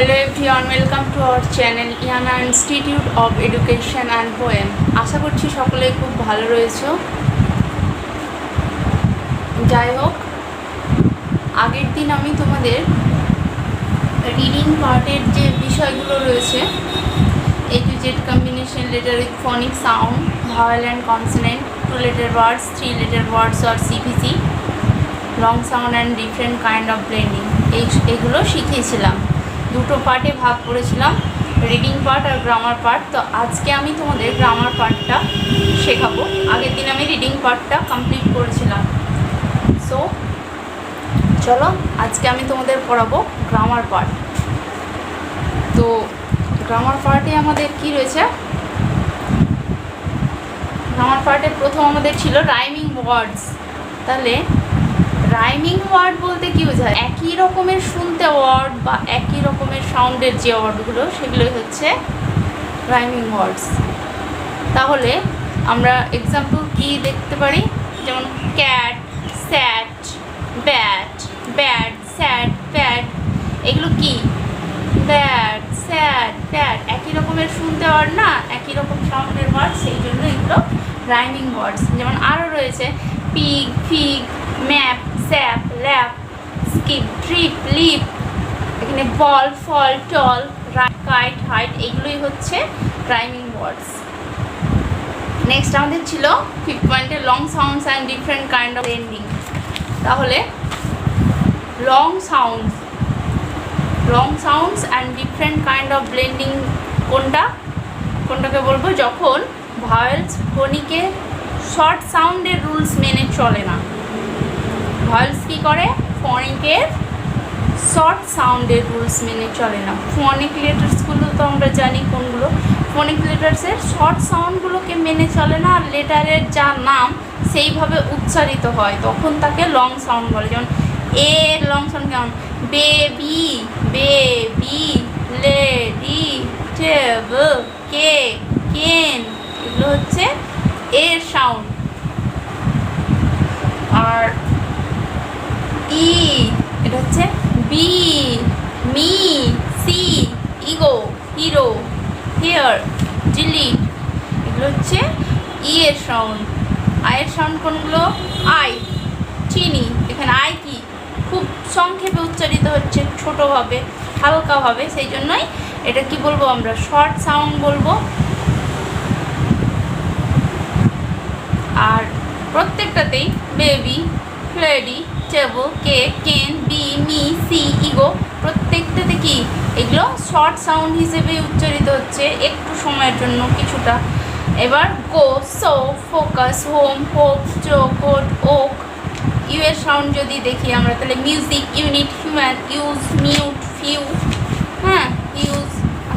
Hello everyone welcome to our channel Yana institute of education and poem আশা করছি সকলেই খুব ভালো রয়েছো। যাই হোক, আগের দিন আমি তোমাদের রিডিং পার্টের যে বিষয়গুলো রয়েছে A to Z combination letter with phonic sound vowel and consonant two letter words three letter words or CPC long sound and different kind of blending এগুলো শিখিয়েছিলাম। দুটো পার্টে ভাগ করেছিলাম রিডিং পার্ট আর গ্রামার পার্ট তো আজকে আমি তোমাদের গ্রামার পার্টটা শেখাবো। আগের দিন আমি রিডিং পার্টটা কমপ্লিট করেছিলাম। সো চলো আজকে আমি তোমাদের পড়াবো গ্রামার পার্ট তো গ্রামার পার্টে আমাদের কি রয়েছে? গ্রামার পার্টে প্রথম আমাদের ছিল রাইমিং ওয়ার্ডস তাহলে রাইমিং ওয়ার্ড বলতে কি বোঝায়? একই রকমের শুনতে ওয়ার্ড বা একই রকমের সাউন্ডের যে ওয়ার্ডগুলো সেগুলোই হচ্ছে রাইমিং ওয়ার্ডস তাহলে আমরা এক্সাম্পল কি দেখতে পারি? যেমন cat sat bat bat sat pat এগুলো কি? ব্যাট স্যাট প্যাট একই রকমের শুনতে ওয়ার্ড না, একই রকম সাউন্ডের ওয়ার্ড সেই জন্য এগুলো রাইমিং ওয়ার্ডস যেমন আরও রয়েছে pig fig map sap lap skip trip lip এখানে বল ফল টল কাইট হাইট এগুলোই হচ্ছে রাইমিং ওয়ার্ডস নেক্সট আমাদের ছিল ফিফথ পয়েন্টে long sounds and different kind of ending তাহলে long sounds long sounds and different kind of blending কোনটা? কোনটাকে বলব? যখন ভয়েলস ফোনিকে শর্ট সাউন্ডের রুলস মেনে চলে না। ভয়েলস কী করে? ফনিকের শর্ট সাউন্ডের রুলস মেনে চলে না। ফনিক লেটার্সগুলো তো আমরা জানি কোনগুলো। ফনিক লেটার্সের শর্ট সাউন্ডগুলোকে মেনে চলে না, আর লেটারের যা নাম সেইভাবে উচ্চারিত হয়। তখন তাকে লং সাউন্ড বলে। যেমন এ লং সাউন্ড কেমন? বেবি বেবি, লেডি টেবল কে কেন এগুলো হচ্ছে এর সাউন্ড আর ই এটা হচ্ছে be, me, see, ego, hero, here delete এগুলো হচ্ছে ই এর সাউন্ড। আয়ের সাউন্ড কোনগুলো? আই, চিনি। এখানে আই কি? খুব সংক্ষেপে উচ্চারিত হচ্ছে ছোটোভাবে, হালকাভাবে সেই জন্যই এটা কি বলব আমরা? শর্ট সাউন্ড বলব। আর প্রত্যেকটাতেই বেবি ফ্লেডি টেবল কে কেন বি মি সি ইগো প্রত্যেকটাতে কি? এগুলো শর্ট সাউন্ড হিসেবে উচ্চারিত হচ্ছে একটু সময়ের জন্য কিছুটা। এবার go so focus home hope চো কোট ওক ইউ এর সাউন্ড যদি দেখি আমরা, তাহলে music unit human use mute few হ্যাঁ ইউজ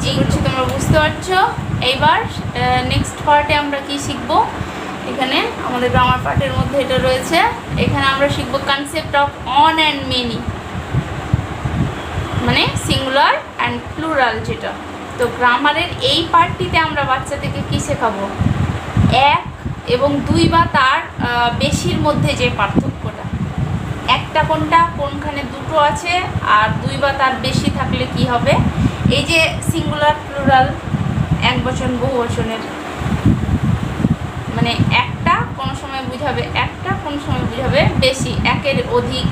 এই তোমরা বুঝতে পারছ। এইবার নেক্সট পার্টে আমরা কি শিখব? এখানে আমাদের গ্রামার পার্টের মধ্যে এটা রয়েছে। এখানে আমরা শিখব concept of one and many মানে সিঙ্গুলার অ্যান্ড প্লুরাল যেটা। তো গ্রামারের এই পার্টটিতে আমরা বাচ্চাদেরকে কী শেখাবো? এক এবং দুই বা তার বেশির মধ্যে যে পার্থক্যটা। একটা কোনটা, কোনখানে দুটো আছে, আর দুই বা তার বেশি থাকলে কি হবে? এই যে সিঙ্গুলার প্লুরাল এক বচন, বহু বচনের মানে একটা কোনো সময় বুঝাবে, একটা কোনো সময় বুঝাবে বেশি, একের অধিক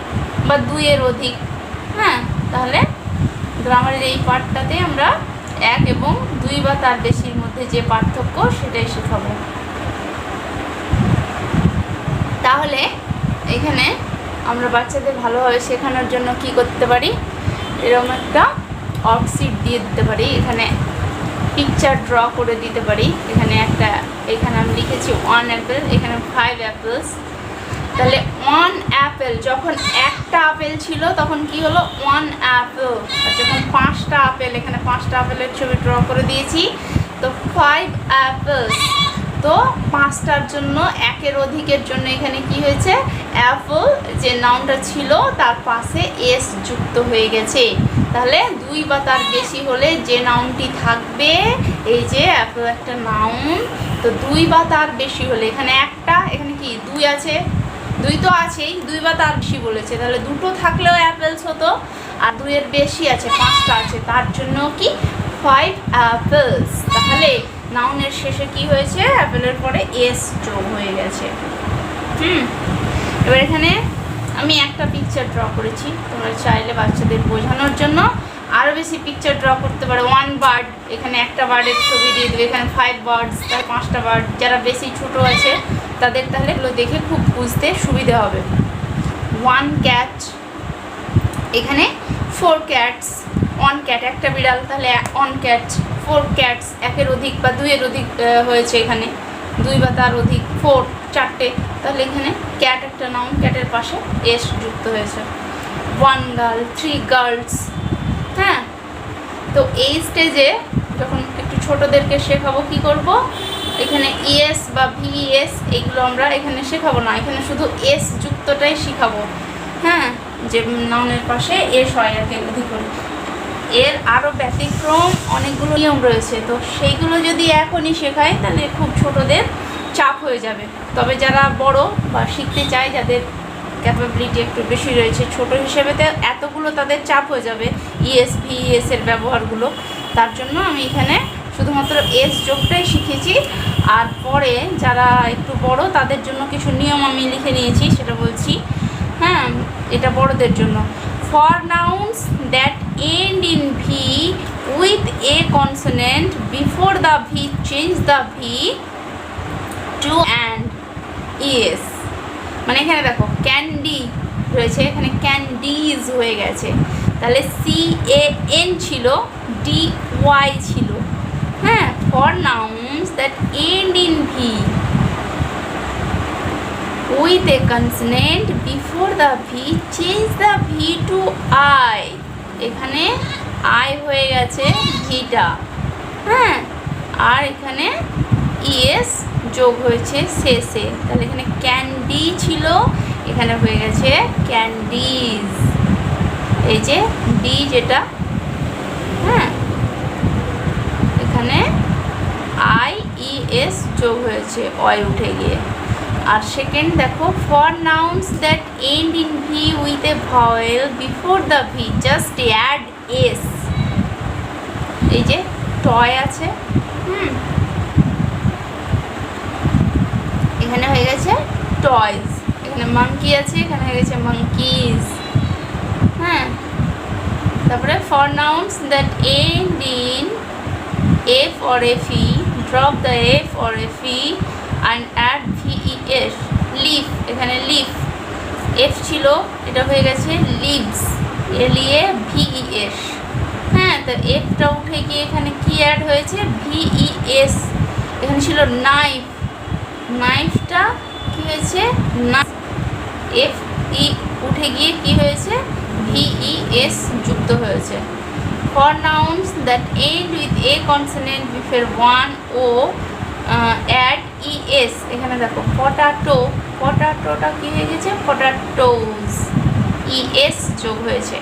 বা দুইয়ের অধিক। হ্যাঁ? তাহলে গ্রামারের এই পার্টটাতে আমরা এক এবং দুই বা তার বেশির মধ্যে যে পার্থক্য সেটাই শেখাবো। তাহলে এখানে আমরা বাচ্চাদের ভালোভাবে শেখানোর জন্য কি করতে পারি? এরকম একটা অফসিট দিয়ে দিতে পারি। এখানে পিকচার ড্র করে দিতে পারি। এখানে একটা, এখানে আমি লিখেছি ওয়ান অ্যাপেল এখানে ফাইভ অ্যাপেলস তাহলে ওয়ান অ্যাপেল যখন একটা আপেল ছিল, তখন কি হলো? ওয়ান অ্যাপেল আর যখন পাঁচটা আপেল, এখানে পাঁচটা আপেলের ছবি ড্র করে দিয়েছি, তো ফাইভ অ্যাপেলস তো পাঁচটার জন্য, একের অধিকের জন্য এখানে কি হয়েছে? অ্যাপল যে নাউনটা ছিল, তার পাশে এস যুক্ত হয়ে গেছে। তাহলে দুই বা তার বেশি হলে যে নাউনটি থাকবে, এই যে অ্যাপল একটা নাউন, তো দুই বা তার বেশি হলে, এখানে একটা, এখানে কি দুই আছে? দুই তো আছেই, দুই বা তার বেশি বলেছে। তাহলে দুটো থাকলেও অ্যাপেলস হতো, আর দুইয়ের বেশি আছে, পাঁচটা আছে, তার জন্য কি? ফাইভ অ্যাপেলস তাহলে নাউনের শেষে কি হয়েছে? অ্যাপেলের পরে এস যোগ হয়ে গেছে। হুম। এবার এখানে আমি একটা পিকচার ড্র করেছি। তোমরা চাইলে বাচ্চাদের বোঝানোর জন্য আরও বেশি পিকচার ড্র করতে পারো। ওয়ান বার্ড এখানে একটা বার্ডের ছবি দিয়ে দেবে। এখানে ফাইভ বার্ডস তার পাঁচটা বার্ড যারা বেশি ছোট আছে, তাদের তাহলে এগুলো দেখে খুব বুঝতে সুবিধে হবে। ওয়ান ক্যাট এখানে ফোর ক্যাটস ওয়ান ক্যাট একটা বিড়াল। তাহলে অন ক্যাট ফোর ক্যাটস একের অধিক বা দুইয়ের অধিক হয়েছে এখানে। দুই বা তার অধিক ফোর চারটে। তাহলে এখানে ক্যাট একটা নাউন ক্যাটের পাশে এস যুক্ত হয়েছে। ওয়ান গার্ল থ্রি গার্লস হ্যাঁ? তো এই স্টেজে যখন একটু ছোটদেরকে শেখাবো কি করব? এখানে ইএস বা ভিএস এগুলো আমরা এখানে শেখাবো না। এখানে শুধু এস যুক্তটাই শেখাবো। হ্যাঁ? যে নাউনের পাশে এস হয় আর কি অধিক। এর আরও ব্যতিক্রম অনেকগুলো নিয়ম রয়েছে। তো সেইগুলো যদি এখনই শেখায়, তাহলে খুব ছোটদের চাপ হয়ে যাবে। তবে যারা বড় বা শিখতে চায়, যাদের ক্যাপাবিলিটি একটু বেশি রয়েছে, ছোট হিসেবে তো এতগুলো তাদের চাপ হয়ে যাবে E ইএস ভিএস এর ব্যবহারগুলো। তার জন্য আমি এখানে শুধুমাত্র এস যোগটাই শিখেছি। আর পরে যারা একটু বড়, তাদের জন্য কিছু নিয়ম আমি লিখে নিয়েছি, সেটা বলছি হ্যাঁ এটা বড়দের জন্য। For nouns that end in V with a consonant before the V change the V to and ES মানে এখানে দেখো ক্যান্ডি রয়েছে, এখানে ক্যান্ডিজ হয়ে গেছে। তাহলে সি এ এন ছিল ডি ওয়াই ছিল। হ্যাঁ for nouns that end in V with a consonant before the V change the V to I এখানে আই হয়ে গেছে ভিটা হ্যাঁ আর এখানে ইএস যোগ হয়েছে শেষে। তাহলে এখানে ক্যান্ডি ছিল, এখানে হয়ে গেছে ক্যান্ডিজ এই যে ডি যেটা হ্যাঁ এখানে আই ই এস যোগ হয়েছে অয় উঠে গিয়ে। আর সেকেন্ড দেখো for nouns that end in V with a vowel before the V just add S এই যে টয় আছে, হুম। এখানে হয়ে গেছে টয়স এখানে মাঙ্কি আছে, এখানে হয়ে গেছে মাঙ্কিজ হ্যাঁ। তারপরে for nouns that end in F or F drop the F or F and add V E S leaf এখানে লিফ এফ ছিল, এটা হয়ে গেছে লিভস এলিয়ে ভিই এস হ্যাঁ তো এফটা উঠে গিয়ে এখানে কি অ্যাড হয়েছে? ভিই এস এখানে ছিল নাইফ নাইফটা কি হয়েছে? না এফ ই উঠে গিয়ে কি হয়েছে? ভিই এস যুক্ত হয়েছে। For nouns that end with a consonant before one O add ES এখানে দেখো পটাটো পটাটোটা কী হয়ে গেছে? পটাটোজ ইএস যোগ হয়েছে।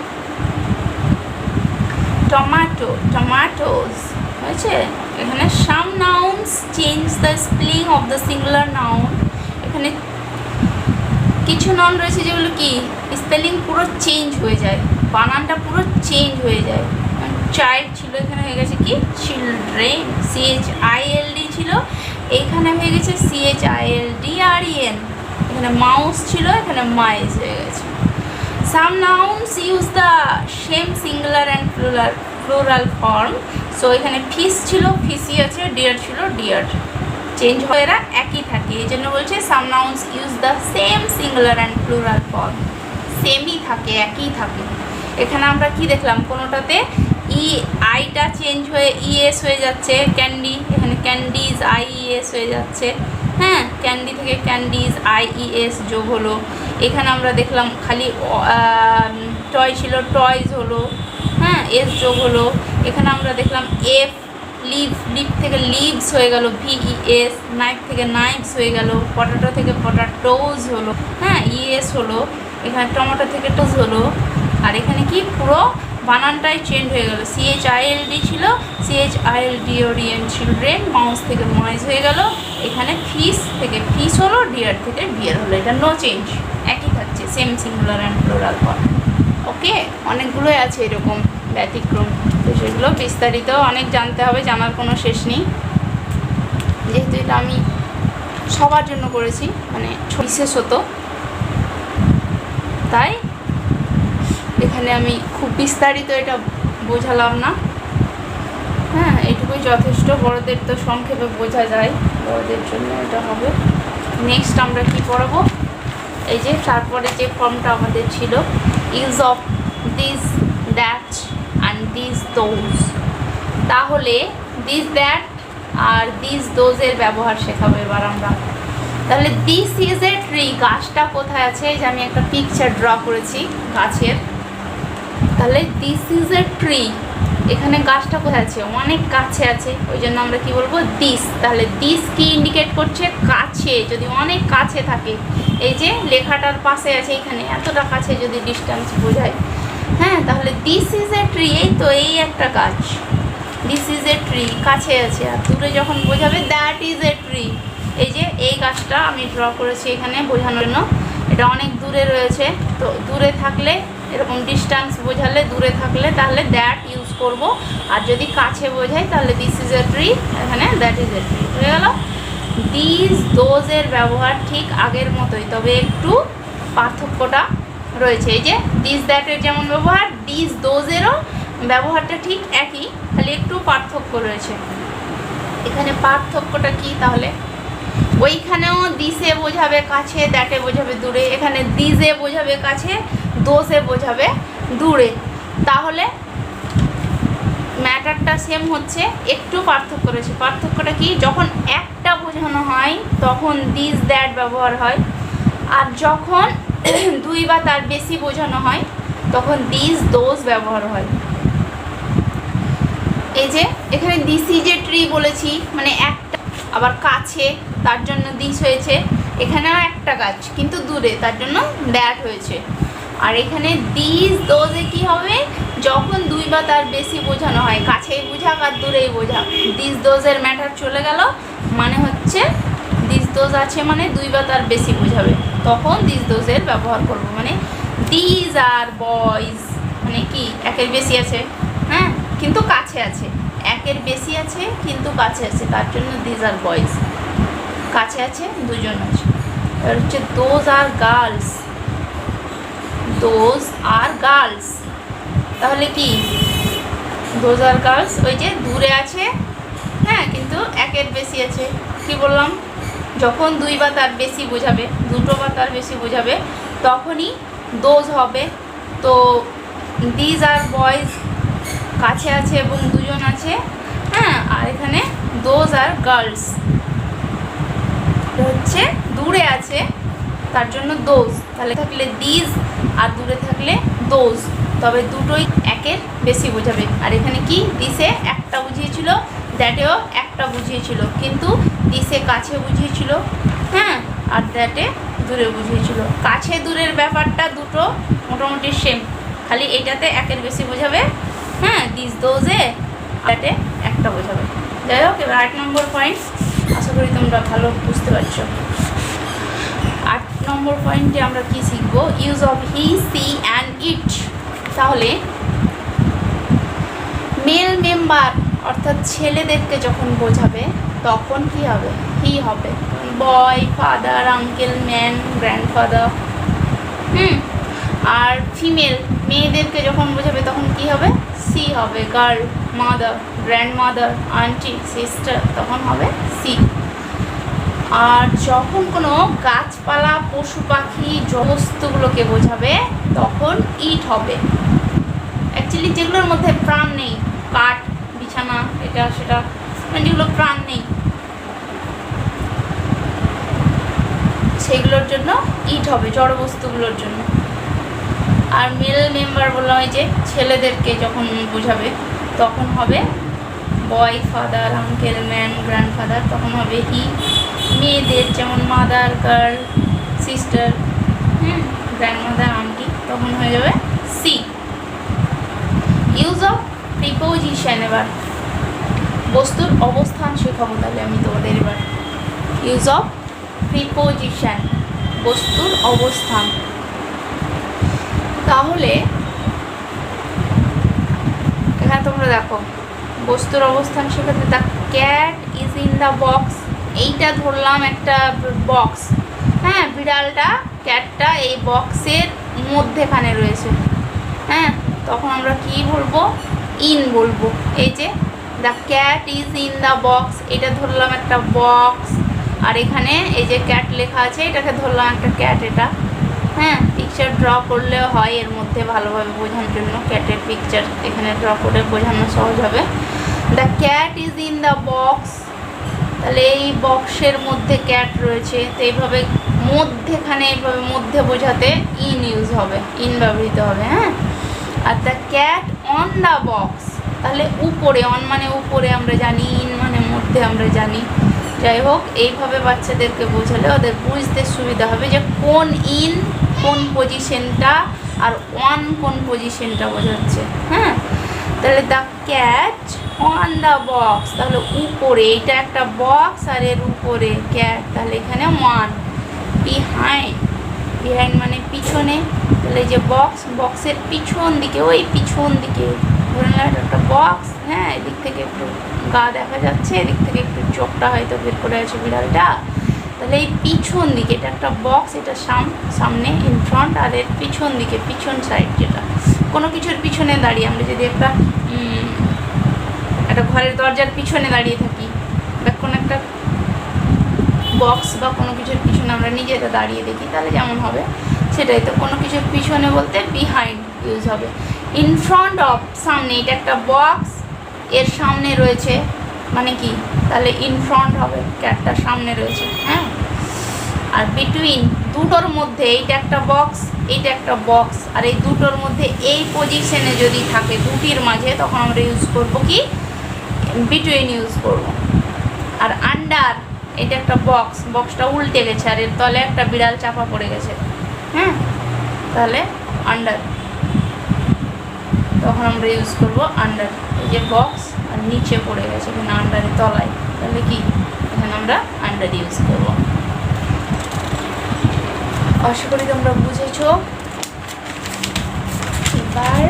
টমাটো টমাটোজ হয়েছে? এখানে some nouns change the spelling of the singular noun এখানে কিছু নাউন রয়েছে যেগুলো কি? স্পেলিং পুরো চেঞ্জ হয়ে যায়। বানানটা পুরো চেঞ্জ হয়ে যায়। চাইল্ড ছিল এখানে হয়ে গেছে কি? চিলড্রেন সিএইচ আইএলডি ছিল। এইখানে হয়ে গেছে সিএইচ আইএলডি আর ইএন এখানে মাউস ছিল, এখানে মাইজ হয়ে গেছে। Some nouns use the same singular and plural plural form so এখানে ফিস ছিল ফিসি আছে ডিয়ার ছিল ডিয়ার চেঞ্জ হয় এরা, একই থাকে। এই জন্য বলছে some nouns use the same singular and plural form সেমই থাকে, একই থাকে। এখানে আমরা কি দেখলাম? কোনোটাতে ই আইটা চেঞ্জ হয়ে ইএস হয়ে যাচ্ছে, ক্যান্ডি, এখানে ক্যান্ডিজ আই ইএস হয়ে যাচ্ছে। হ্যাঁ ক্যান্ডি থেকে ক্যান্ডিজ আই ইএস যোগ হলো। এখানে আমরা দেখলাম খালি টয় ছিল, টয়স হলো। হ্যাঁ এস যোগ হলো। এখানে আমরা দেখলাম এফ, লিভ লিভ থেকে লিভস হয়ে গেল, ভিইএস। নাইফ থেকে নাইফস হয়ে গেল। পটাটো থেকে পটাটোজ হলো। হ্যাঁ ইএস হলো। এখানে টমেটো থেকে টোজ হলো। আর এখানে কি? পুরো বানানটাই চেঞ্জ হয়ে গেল। সিএইচ আইএলডি ছিল সিএইচ আইএলডি ওরিয়েন চিলড্রেন মাউস থেকে মাইজ হয়ে গেল, এখানে ফিস থেকে ফিস হলো ডিয়ার থেকে ডিয়ার হলো, এটা নো চেঞ্জ একই থাকছে same singular and plural form okay okay অনেকগুলোই আছে এরকম ব্যতিক্রম। তো সেগুলো বিস্তারিত অনেক জানতে হবে, জানার কোনো শেষ নেই। যেহেতু এটা আমি সবার জন্য করেছি মানে বিশেষত। তাই এখানে আমি খুব বিস্তারিত এটা বোঝালাম না। হ্যাঁ এটুকুই যথেষ্ট। বড়দের তো সংক্ষেপে বোঝা যায় বড়দের জন্য এটা হবে। নেক্সট আমরা কি পড়াবো? এই যে তারপরে যে ফর্মটা আমাদের ছিল use of this that and this those তাহলে দিস দ্যাট আর দিস দোজের ব্যবহার শেখাবো এবার আমরা। তাহলে দিস ইজ এ ট্রি গাছটা কোথায় আছে? এই যে আমি একটা পিকচার ড্র করেছি গাছের। তাহলে দিস ইজ এ ট্রি এখানে গাছটা কোথায় আছে? অনেক কাছে আছে। ওই জন্য আমরা কি বলব? দিস তাহলে দিস কি ইন্ডিকেট করছে? কাছে। যদি অনেক কাছে থাকে। এই যে লেখাটার পাশে আছে এখানে। এতটা কাছে যদি ডিস্টেন্স বোঝায়। হ্যাঁ তাহলে দিস ইজ এ ট্রি এই তো এই একটা গাছ। দিস ইজ এ ট্রি কাছে আছে। আর দূরে যখন বোঝাবে দ্যাট ইজ এ ট্রি এই যে এই গাছটা আমি ড্র করেছি এখানে বোঝানোর জন্য। এটা অনেক দূরে রয়েছে। তো দূরে থাকলে এরকম ডিস্টেন্স বোঝালে, দূরে থাকলে, তাহলে দ্যাট ইউজ করব। আর যদি কাছে বোঝাই, তাহলে দিস ইজ এ ট্রি এখানে দ্যাট ইজ এ ট্রি হয়ে গেল? দিস দোজের ব্যবহার ঠিক আগের মতোই, তবে একটু পার্থক্যটা রয়েছে। এই যে দিস দ্যাটের যেমন ব্যবহার দিস দোজেরও ব্যবহারটা ঠিক একই, খালি একটু পার্থক্য রয়েছে। এখানে পার্থক্যটা কি তাহলে? ওইখানেও দিসে বোঝাবে কাছে দ্যাটে বোঝাবে দূরে, এখানে দিজে বোঝাবে কাছে। দোষে বোঝাবে দূরে। তাহলে ম্যাটারটা সেম হচ্ছে, একটু পার্থক্য রয়েছে। পার্থক্যটা কি? যখন একটা বোঝানো হয়, তখন দিস দ্যাট ব্যবহার হয়। আর যখন দুই বা তার বেশি বোঝানো হয়, তখন দিস দোষ ব্যবহার হয়। এই যে, এখানে দিসি যে ট্রি বলেছি মানে একটা, আবার কাছে, তার জন্য দিস হয়েছে। এখানেও একটা গাছ, কিন্তু দূরে, তার জন্য দ্যাট হয়েছে। আর এখানে দিস, দোজে কি হবে? যখন দুই বা তার বেশি বোঝানো হয়, কাছেই বোঝাক আর দূরেই বোঝাক। দিস, দোজের ম্যাটার চলে গেল মানে হচ্ছে দিস, দোজ আছে মানে দুই বা তার বেশি বোঝাবে। তখন দিস, দোজের ব্যবহার করব মানে দিজ আর বয়েজ মানে কি, একের বেশি আছে হ্যাঁ? কিন্তু কাছে আছে। একের বেশি আছে, কিন্তু কাছে আছে, তার জন্য দিজ আর বয়েজ কাছে আছে, দুজন আছে। আর হচ্ছে those are girls. Those are girls তাহলে কি? দোজ আর গার্লস ওই যে দূরে আছে। হ্যাঁ কিন্তু একের বেশি আছে। কি বললাম? যখন দুই বা তার বেশি বোঝাবে, দুটো বা তার বেশি বোঝাবে, তখনই দোজ হবে। তো দিজ আর বয়েজ কাছে আছে এবং দুজন আছে। হ্যাঁ আর এখানে দোজ আর গার্লস হচ্ছে দূরে আছে, তার জন্য দোজ তাহলে থাকলে দিজ আর দূরে থাকলে দোজ। তবে দুটোই একের বেশি বোঝাবে। আর এখানে কি? দিসে একটা বুঝিয়েছিল দ্যাটেও একটা বুঝিয়েছিল। কিন্তু দিসে কাছে বুঝিয়েছিল হ্যাঁ আর দ্যাটে দূরে বুঝিয়েছিল। কাছে দূরের ব্যাপারটা দুটো মোটামুটি সেম খালি এটাতে একের বেশি বোঝাবে হ্যাঁ দিস দোজে দ্যাটে একটা বোঝাবে। যাই হোক, এবার আট নম্বর পয়েন্ট আশা করি তোমরা ভালো বুঝতে পারছ। নম্বর পয়েন্টে আমরা কি শিখব? Use of he she and it তাহলে মেল মেম্বার অর্থাৎ ছেলেদেরকে যখন বোঝাবে, তখন কি হবে? হি হবে। Boy father uncle man grandfather হুম? আর ফিমেল মেয়েদেরকে যখন বোঝাবে, তখন কি হবে? সি হবে। Girl mother grandmother aunty sister তখন হবে সি আর যখন কোনো গাছপালা, পশু পাখি বস্তুগুলোকে বোঝাবে, তখন ইট হবে। অ্যাকচুয়ালি যেগুলোর মধ্যে প্রাণ নেই, কাঠ, বিছানা, এটা, সেটা মানে যেগুলো প্রাণ নেই, সেগুলোর জন্য ইট হবে জড় বস্তুগুলোর জন্য। আর মেল মেম্বার বলা হয় যে ছেলেদেরকে যখন বোঝাবে, তখন হবে boy father uncle man grandfather তখন হবে হি মেয়েদের যেমন মাদার গার্ল সিস্টার হুম। গ্র্যান্ডমাদার আন্টি তখন হয়ে যাবে সি ইউজ অফ প্রিপোজিশন এবার। বস্তুর অবস্থান শেখাবো তাহলে আমি তোমাদের এবার। ইউজ অফ প্রিপোজিশন বস্তুর অবস্থান। তাহলে এখানে তোমরা দেখো বস্তুর অবস্থান শেখাতে the cat is in the box এইটা ধরলাম একটা বক্স হ্যাঁ বিড়ালটা, ক্যাটটা এই বক্সের মধ্যেখানে রয়েছে। হ্যাঁ তখন আমরা কি বলব? ইন বলব। এই যে the cat is in the box এটা ধরলাম একটা বক্স আর এখানে এই যে ক্যাট লেখা আছে, এটাকে ধরলাম একটা ক্যাট এটা। হ্যাঁ পিকচার ড্র করলে হয় এর মধ্যে ভালোভাবে বোঝানোর জন্য। ক্যাটের পিকচার এখানে ড্র করে বোঝানো সহজ হবে। The cat is in the box তাহলে এই বক্সের মধ্যে ক্যাট রয়েছে। তো এইভাবে মধ্যেখানে, এইভাবে মধ্যে বোঝাতে ইন ইউজ হবে ইন ব্যবহৃত হবে হ্যাঁ? আর the cat on the box তাহলে উপরে অন মানে উপরে আমরা জানি ইন মানে মধ্যে আমরা জানি। যাই হোক, এইভাবে বাচ্চাদেরকে বোঝালে ওদের বুঝতে সুবিধা হবে যে কোন ইন কোন পজিশনটা আর ওয়ান কোন পজিশনটা বোঝাচ্ছে হ্যাঁ? তাহলে the cat on the box তাহলে উপরে এটা একটা বক্স আর এর উপরে ক্যাট তাহলে এখানে ওয়ান বিহাইন্ড বিহাইন্ড মানে পিছনে। তাহলে যে বক্স বক্সের পিছন দিকে, ওই পিছন দিকে। ধরে নিলাম একটা বক্স হ্যাঁ এদিক থেকে একটু গা দেখা যাচ্ছে, এদিক থেকে একটু চোখটা হয়তো বের করে আছে বিড়ালটা। তাহলে এই পিছন দিকে, এটা একটা বক্স এটা সাম, সামনে ইন ফ্রন্ট আর এর পিছন দিকে, পিছন সাইড যেটা। কোনো কিছুর পিছনে দাঁড়িয়ে, আমরা যদি একটা একটা ঘরের দরজার পিছনে দাঁড়িয়ে থাকি, বা কোনো একটা বক্স বা কোনো কিছুর পিছনে আমরা নিজেরা দাঁড়িয়ে দেখি, তাহলে যেমন হবে, সেটাই। তো কোনো কিছুর পিছনে বলতে বিহাইন্ড ইউজ হবে। ইন ফ্রন্ট অফ সামনে, এটা একটা বক্স এর সামনে রয়েছে মানে কি? তাহলে ইন ফ্রন্ট হবে ক্যাটটার সামনে রয়েছে হ্যাঁ? আর বিটুইন দুটোর মধ্যে এইটা একটা বক্স এইটা একটা বক্স আর এই দুটোর মধ্যে এই পজিশনে যদি থাকে দুটির মাঝে, তখন আমরা ইউজ করব কি? বিটুইন ইউজ করব। আর আন্ডার এটা একটা বক্স বক্সটা উল্টে গেছে, আর এর তলে একটা বিড়াল চাপা পড়ে গেছে হ্যাঁ? তাহলে আন্ডার তখন আমরা ইউজ করব আন্ডার এই যে বক্স নিচে পড়ে গেছে, এখানে আন্ডারের তলায়। তাহলে কি? এখানে আমরা আন্ডার ইউজ করব। আশা করি তোমরা বুঝেছ। এবার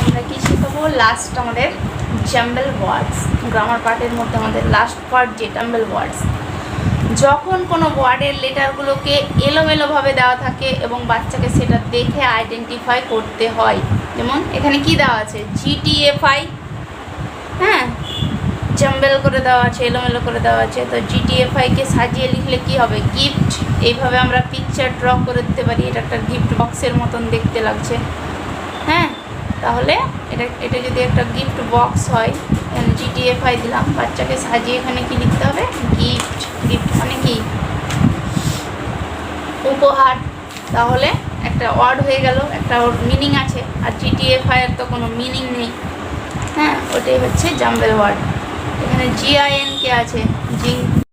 আমরা কি শেখাবো? লাস্ট আমাদের জাম্বেল ওয়ার্ডস গ্রামার পার্টের মধ্যে আমাদের লাস্ট পার্ট যে জাম্বেল ওয়ার্ডস যখন কোনো ওয়ার্ডের লেটারগুলোকে এলোমেলোভাবে দেওয়া থাকে এবং বাচ্চাকে সেটা দেখে আইডেন্টিফাই করতে হয়, যেমন এখানে কি দেওয়া আছে? জিটিএফআই হ্যাঁ? জাম্বেল করে দেওয়া আছে, এলোমেলো করে দেওয়া আছে। তো জিটিএফআইকে সাজিয়ে লিখলে কি হবে? গিফট এইভাবে আমরা পিকচার ড্র করে দিতে পারি। এটা একটা গিফট বক্সের মতন দেখতে লাগছে। হ্যাঁ? তাহলে এটা এটা যদি একটা গিফট বক্স হয় জিটিএফআই দিলাম। বাচ্চাকে সাজিয়ে এখানে কি লিখতে হবে? গিফট গিফট মানে কি? উপহার। তাহলে একটা ওয়ার্ড হয়ে গেল, একটা ওর মিনিং আছে। আর জিটিএফআই এর তো কোনো মিনিং নেই। হ্যাঁ ওটাই হচ্ছে জাম্বেল ওয়ার্ড। এখানে জিআইএন কে আছে জিঙ্ক।